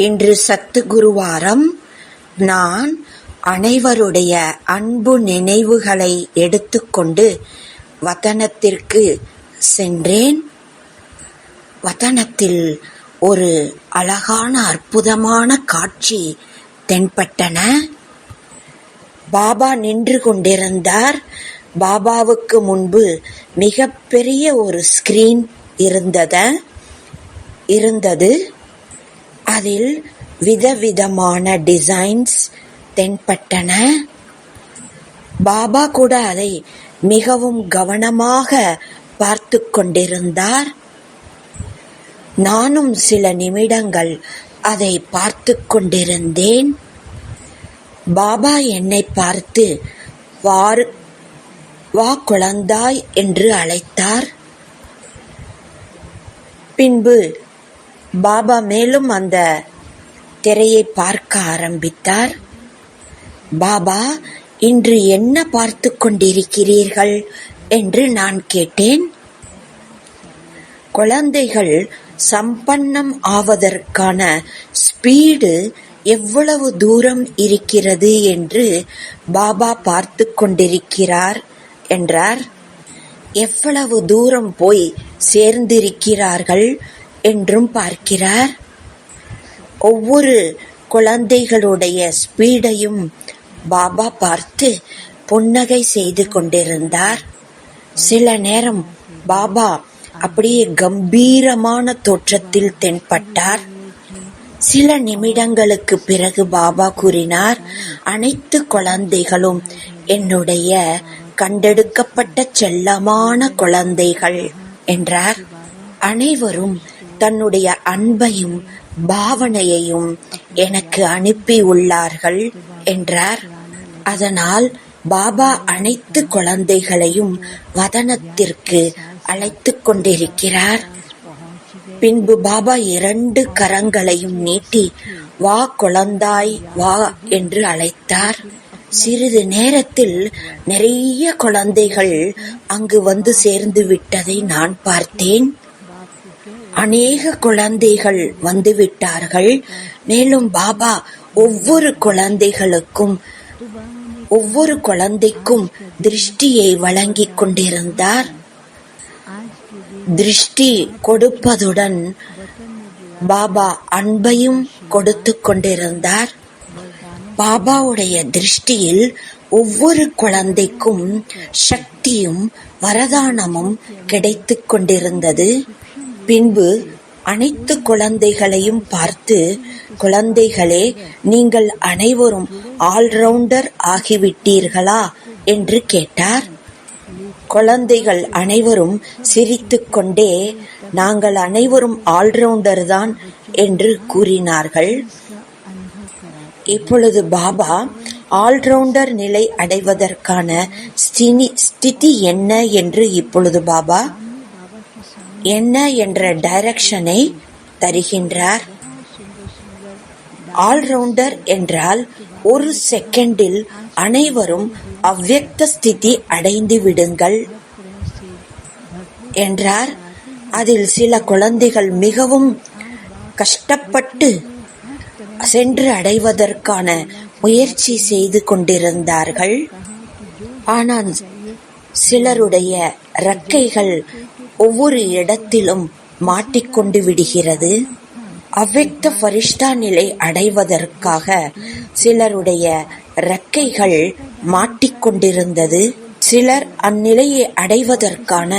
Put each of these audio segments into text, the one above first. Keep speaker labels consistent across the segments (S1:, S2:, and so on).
S1: இன்று சத்துகுருவாரம் நான் அனைவருடைய அன்பு நினைவுகளை எடுத்துக்கொண்டு வதனத்திற்கு சென்றேன். வதனத்தில் ஒரு அழகான அற்புதமான காட்சி தென்பட்டன. பாபா நின்று கொண்டிருந்தார். பாபாவுக்கு முன்பு மிகப்பெரிய ஒரு ஸ்கிரீன் இருந்தத இருந்தது. அதில் விதவிதமான டிசைன்ஸ் தென்பட்டன. பாபா கூட அதை மிகவும் கவனமாக பார்த்து கொண்டிருந்தார். நானும் சில நிமிடங்கள் அதை பார்த்து கொண்டிருந்தேன். பாபா என்னை பார்த்து வாரு வா குழந்தாய் என்று அழைத்தார். பின்பு பாபா மேலும் அந்த திரையை பார்க்க ஆரம்பித்தார். பாபா இன்று என்ன பார்த்து கொண்டிருக்கிறீர்கள் என்று நான் கேட்டேன். குழந்தைகள் சம்பன்னம் ஆவதற்கான ஸ்பீடு எவ்வளவு தூரம் இருக்கிறது என்று பாபா பார்த்து கொண்டிருக்கிறார் என்றார். எவ்வளவு தூரம் போய் சேர்ந்திருக்கிறார்கள் என்றும் பார்க்கிறார். ஒவ்வொரு குழந்தைகளுடைய ஸ்பீடையும் பாபா பார்த்து புன்னகை செய்து கொண்டிருந்தார். சில நேரம் பாபா அப்படியே கம்பீரமான தோற்றத்தில் தென்பட்டார். சில நிமிடங்களுக்கு பிறகு பாபா கூறினார் அனைத்து குழந்தைகளும் என்னுடைய கண்டெடுக்கப்பட்ட செல்லமான குழந்தைகள் என்றார். அனைவரும் தன்னுடைய அன்பையும் பாவனையையும் எனக்கு அனுப்பி உள்ளார்கள் என்றார். அதனால் பாபா அனைத்து குழந்தைகளையும் வதனத்திற்கு அழைத்து கொண்டிருக்கிறார். பின்பு பாபா இரண்டு கரங்களையும் நீட்டி வா குழந்தாய் வா என்று அழைத்தார். சிறிது நேரத்தில் நிறைய குழந்தைகள் அங்கு வந்து சேர்ந்து விட்டதை நான் பார்த்தேன். அநேக குழந்தைகள் வந்துவிட்டார்கள். மேலும் பாபா ஒவ்வொரு குழந்தைகளுக்கும் ஒவ்வொரு குழந்தைக்கும் திருஷ்டியை வழங்கிக் கொண்டிருந்தார். திருஷ்டி கொடுப்பதுடன் பாபா அன்பையும் கொடுத்து கொண்டிருந்தார். பாபாவுடைய திருஷ்டியில் ஒவ்வொரு குழந்தைக்கும் சக்தியும் வரதானமும் கிடைத்து கொண்டிருந்தது. பின்பு அனைத்து குழந்தைகளையும் பார்த்து குழந்தைகளே நீங்கள் அனைவரும் ஆல்ரவுண்டர் ஆகிவிட்டீர்களா? என்று கேட்டார். குழந்தைகள் அனைவரும் சிரித்துக்கொண்டே நாங்கள் அனைவரும் ஆல்ரவுண்டர் தான் என்று கூறினார்கள். இப்பொழுது பாபா ஆல்ரவுண்டர் நிலை அடைவதற்கான ஸ்திதி என்ன என்று இப்பொழுது பாபா என்ன என்ற டைரக்ஷனை தருகின்றார். ஆல்ரவுண்டர் என்றால் ஒரு செகண்டில் அனைவரும் அவ்வக்த ஸ்திதி அடைந்து விடுங்கள் என்றார். அதில் சில குழந்தைகள் மிகவும் கஷ்டப்பட்டு சென்று அடைவதற்கான முயற்சி செய்து கொண்டிருந்தார்கள். ஆனால் சிலருடைய இறக்கைகள் ஒவ்வொரு இடத்திலும் மாட்டிக்கொண்டு விடுகிறது. அவ்வக்த பரிஷ்டா நிலை அடைவதற்காக சிலருடைய ரெக்கைகள் மாட்டிக்கொண்டிருந்தது. சிலர் அந்நிலையை அடைவதற்கான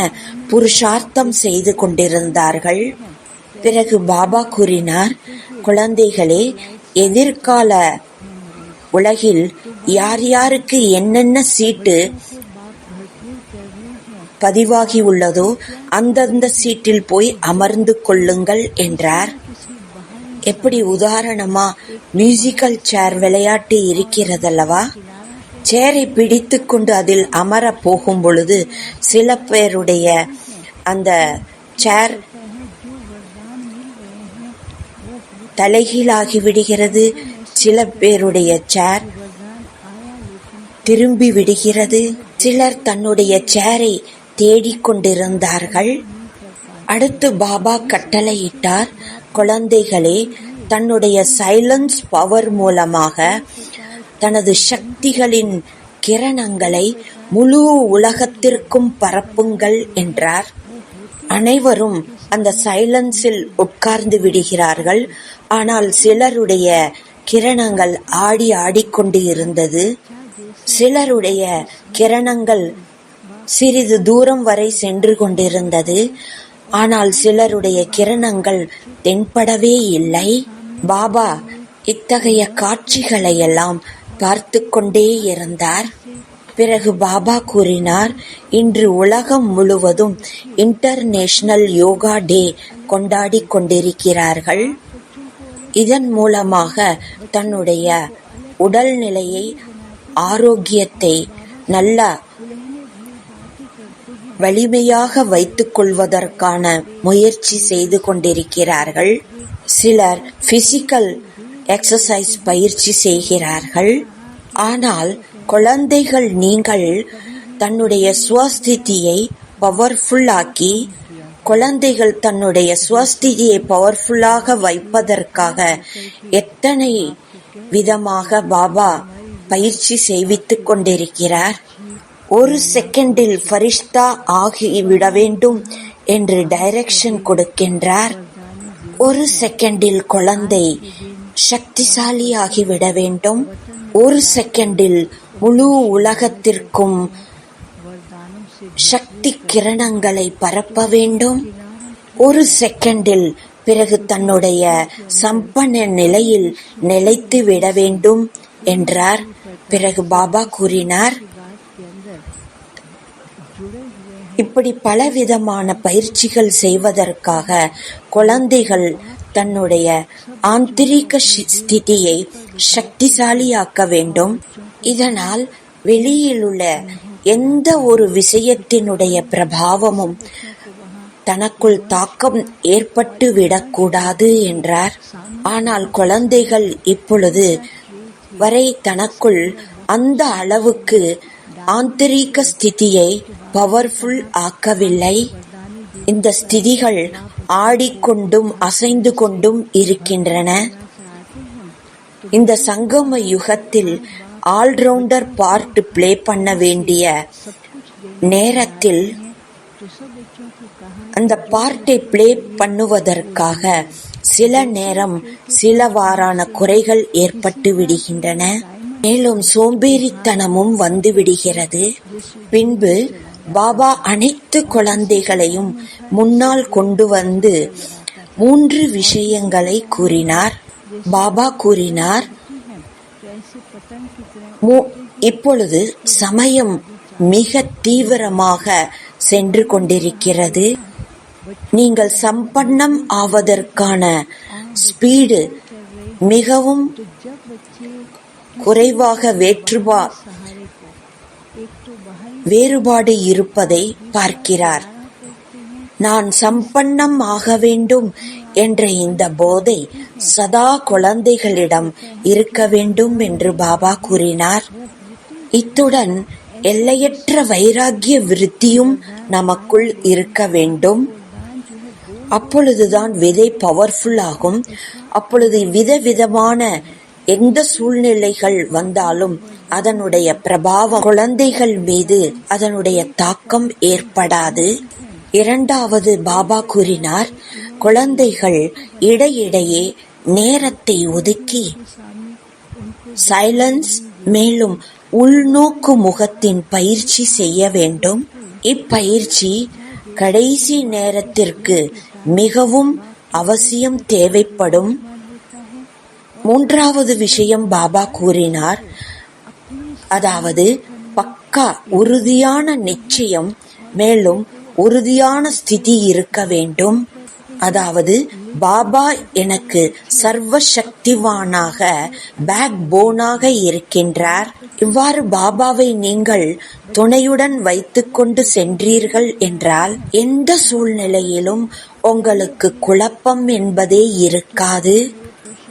S1: புருஷார்த்தம் செய்து கொண்டிருந்தார்கள். பிறகு பாபா கூறினார் குழந்தைகளே எதிர்கால உலகில் யார் யாருக்கு என்னென்ன சீட்டு பதிவாகி உள்ளதோ அந்தந்த சீட்டில் போய் அமர்ந்து கொள்ளுங்கள் என்றார். எப்படி உதாரணமா மியூசிக்கல் சேர் விளையாட்டு இருக்கிறதல்லவா? சேரை பிடித்து கொண்டு அதில் அமர போகும் பொழுது சில பேருடைய அந்த சேர் தலைகீழாகி விடுகிறது சில பேருடைய சேர் திரும்பி விடுகிறது. சிலர் தன்னுடைய சேரை தேடிக்கொண்டிருந்தார்கள். அடுத்து பாபா கட்டளையிட்டார் குழந்தைகளே தன்னுடைய சைலன்ஸ் பவர் மூலமாக தனது சக்திகளின் கிரணங்களை முழு உலகத்திற்கும் பரப்புங்கள் என்றார். அனைவரும் அந்த சைலன்ஸில் உட்கார்ந்து விடுகிறார்கள். ஆனால் சிலருடைய கிரணங்கள் ஆடி ஆடிக்கொண்டு இருந்தது. சிலருடைய கிரணங்கள் சிறிது தூரம் வரை சென்று கொண்டிருந்தது. ஆனால் சிலருடைய கிரணங்கள் தென்படவே இல்லை. பாபா இத்தகைய காட்சிகளையெல்லாம் பார்த்து கொண்டே இருந்தார். பிறகு பாபா கூறினார் இன்று உலகம் முழுவதும் இன்டர்நேஷனல் யோகா டே கொண்டாடிக் கொண்டிருக்கிறார்கள். இதன் மூலமாக தன்னுடைய உடல்நிலையை ஆரோக்கியத்தை நல்ல வலிமையாக வைத்துக் கொள்வதற்கான முயற்சி செய்து கொண்டிருக்கிறார்கள். சிலர் பிசிக்கல் எக்ஸசைஸ் பயிற்சி செய்கிறார்கள். ஆனால் குழந்தைகள் நீங்கள் தன்னுடைய சுவஸ்திதியை பவர்ஃபுல் ஆக்கி குழந்தைகள் தன்னுடைய சுவஸ்திதியை பவர்ஃபுல்லாக வைப்பதற்காக எத்தனை விதமாக பாபா பயிற்சி செய்வித்துக் கொண்டிருக்கிறார்? ஒரு செகண்டில் ஃபரிஷ்தா ஆகிவிட வேண்டும் என்று டைரக்ஷன் கொடுக்கின்றார். ஒரு செகண்டில் குழந்தை சக்திசாலியாகிவிட வேண்டும். ஒரு செகண்டில் முழு உலகத்திற்கும் சக்தி கிரணங்களை பரப்ப வேண்டும். ஒரு செகண்டில் பிறகு தன்னுடைய சம்பன நிலையில் நிலைத்து விட வேண்டும் என்றார். பிறகு பாபா கூறினார் இப்படி பலவிதமான பயிற்சிகள் செய்வதற்காக குழந்தைகள் தன்னுடைய ஆந்திரிக ஸ்திதியை சக்திசாலியாக்க வேண்டும். இதனால் வெளியிலுள்ள எந்த ஒரு விஷயத்தினுடைய பிரபாவமும் தனக்குள் தாக்கம் ஏற்பட்டு விடக்கூடாது என்றார். ஆனால் குழந்தைகள் இப்பொழுது வரை தனக்குள் அந்த அளவுக்கு ஆந்தரிக ஸ்திதியை பவர்ஃபுல் ஆக்கவில்லை. இந்த ஸ்திதிகள் ஆடிக்கொண்டும் அசைந்து கொண்டும் இருக்கின்றன. இந்த சங்கம யுகத்தில் ஆல்ரவுண்டர் பார்ட் பிளே பண்ண வேண்டிய நேரத்தில் அந்த பார்ட்டை பிளே பண்ணுவதற்காக சில நேரம் சிலவாறான குறைகள் ஏற்பட்டு விடுகின்றன. மேலும் சோம்பேறித்தனமும் வந்து விடுகிறது பின்பு பாபா அனைத்து குழந்தைகளையும் முன்னால் கொண்டு வந்து மூன்று விஷயங்களை கூறினார். பாபா கூறினார் இப்பொழுது சமயம் மிக தீவிரமாக சென்று கொண்டிருக்கிறது. நீங்கள் சம்பன்னம் ஆவதற்கான ஸ்பீடு மிகவும் குறைவாக வேற்றுபா வேறுபாடு இருப்பதை பார்க்கிறார். நான் சம்பன்னம் ஆக வேண்டும் என்ற இந்த போதை சதா குழந்தைகளிடம் இருக்க வேண்டும் என்று பாபா கூறினார். இத்துடன் எல்லையற்ற வைராகிய விருத்தியும் நமக்குள் இருக்க வேண்டும். அப்பொழுதுதான் விதை பவர்ஃபுல் ஆகும். அப்பொழுது விதவிதமான எந்த சூழ்நிலைகள் வந்தாலும் அதனுடைய பிரபாவம் குழந்தைகள் மீது அதனுடைய தாக்கம் ஏற்படாது. இரண்டாவது பாபா கூறினார் குழந்தைகள் இடையிடையே நேரத்தை ஒதுக்கி சைலன்ஸ் மேலும் உள்நோக்கு முகத்தின் பயிற்சி செய்ய வேண்டும். இப்பயிற்சி கடைசி நேரத்திற்கு மிகவும் அவசியம் தேவைப்படும். மூன்றாவது விஷயம் பாபா கூறினார். அதாவது பக்கா உறுதியான நிச்சயம் மேலும் உறுதியான ஸ்திதி இருக்க வேண்டும். அதாவது பாபா எனக்கு சர்வ சக்திவானாக பேக் போனாக இருக்கின்றார். இவ்வாறு பாபாவை நீங்கள் துணையுடன் வைத்துக்கொண்டு சென்றீர்கள் என்றால் எந்த சூழ்நிலையிலும் உங்களுக்கு குழப்பம் என்பதே இருக்காது.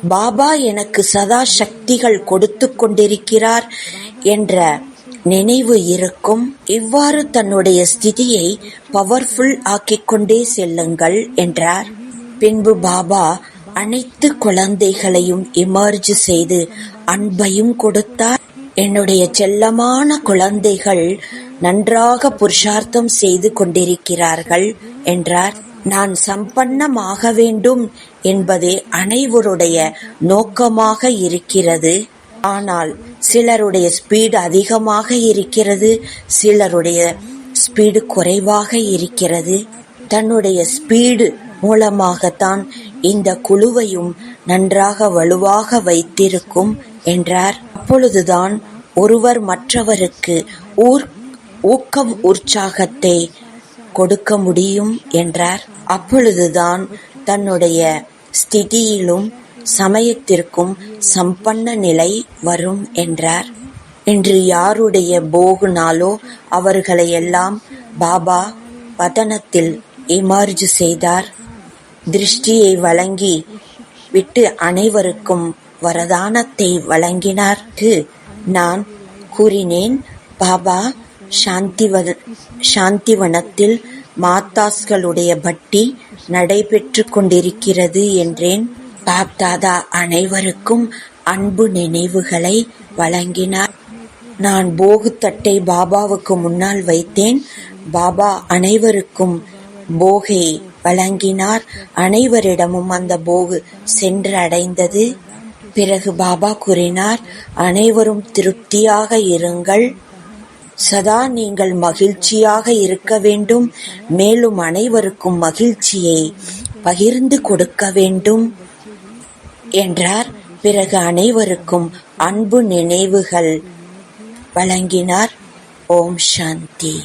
S1: பாபா எனக்கு சதா சக்திகள் கொடுத்து கொண்டிருக்கிறார் என்ற நினைவு இருக்கும். இவ்வாறு தன்னுடைய ஸ்திதியை பவர்ஃபுல் ஆக்கிக் கொண்டே செல்லுங்கள் என்றார். பின்பு பாபா அனைத்து குழந்தைகளையும் இமர்ஜ் செய்து அன்பையும் கொடுத்தார். என்னுடைய செல்லமான குழந்தைகள் நன்றாக புருஷார்த்தம் செய்து கொண்டிருக்கிறார்கள் என்றார். நான் சம்பன்னமாக வேண்டும் என்பதே அனைவருடைய நோக்கமாக இருக்கிறது. ஆனால் சிலருடைய ஸ்பீடு அதிகமாக இருக்கிறது சிலருடைய ஸ்பீடு குறைவாக இருக்கிறது. தன்னுடைய ஸ்பீடு மூலமாகத்தான் இந்த குழுவையும் நன்றாக வலுவாக வைத்திருக்கும் என்றார். அப்பொழுதுதான் ஒருவர் மற்றவருக்கு ஊர் ஊக்கம் உற்சாகத்தை கொடுக்க முடியும் என்றார். அப்பொழுதுதான் தன்னுடைய ஸ்திதியிலும் சமயத்திற்கும் சம்பன்ன நிலை வரும் என்றார். இன்று யாருடைய போகு நாளோ அவர்களையெல்லாம் பாபா பதனத்தில் இமர்ஜ் செய்தார். திருஷ்டியை வழங்கி விட்டு அனைவருக்கும் வரதானத்தை வழங்கினார் நான் கூறினேன் பாபா சாந்திவத சாந்திவனத்தில் மாத்தாஸ்களுடைய பட்டி நடைபெற்றுக் கொண்டிருக்கிறது என்றேன். பாப்தாதா அனைவருக்கும் அன்பு நினைவுகளை வழங்கினார். நான் போகுத்தட்டை பாபாவுக்கு முன்னால் வைத்தேன். பாபா அனைவருக்கும் போகை வழங்கினார். அனைவரிடமும் அந்த போகு சென்றடைந்தது. பிறகு பாபா கூறினார் அனைவரும் திருப்தியாக இருங்கள். சதா நீங்கள் மகிழ்ச்சியாக இருக்க வேண்டும். மேலும் அனைவருக்கும் மகிழ்ச்சியை பகிர்ந்து கொடுக்க வேண்டும். என்றார். பிறகு அனைவருக்கும் அன்பு நினைவுகள் வழங்கினார். ஓம் சாந்தி.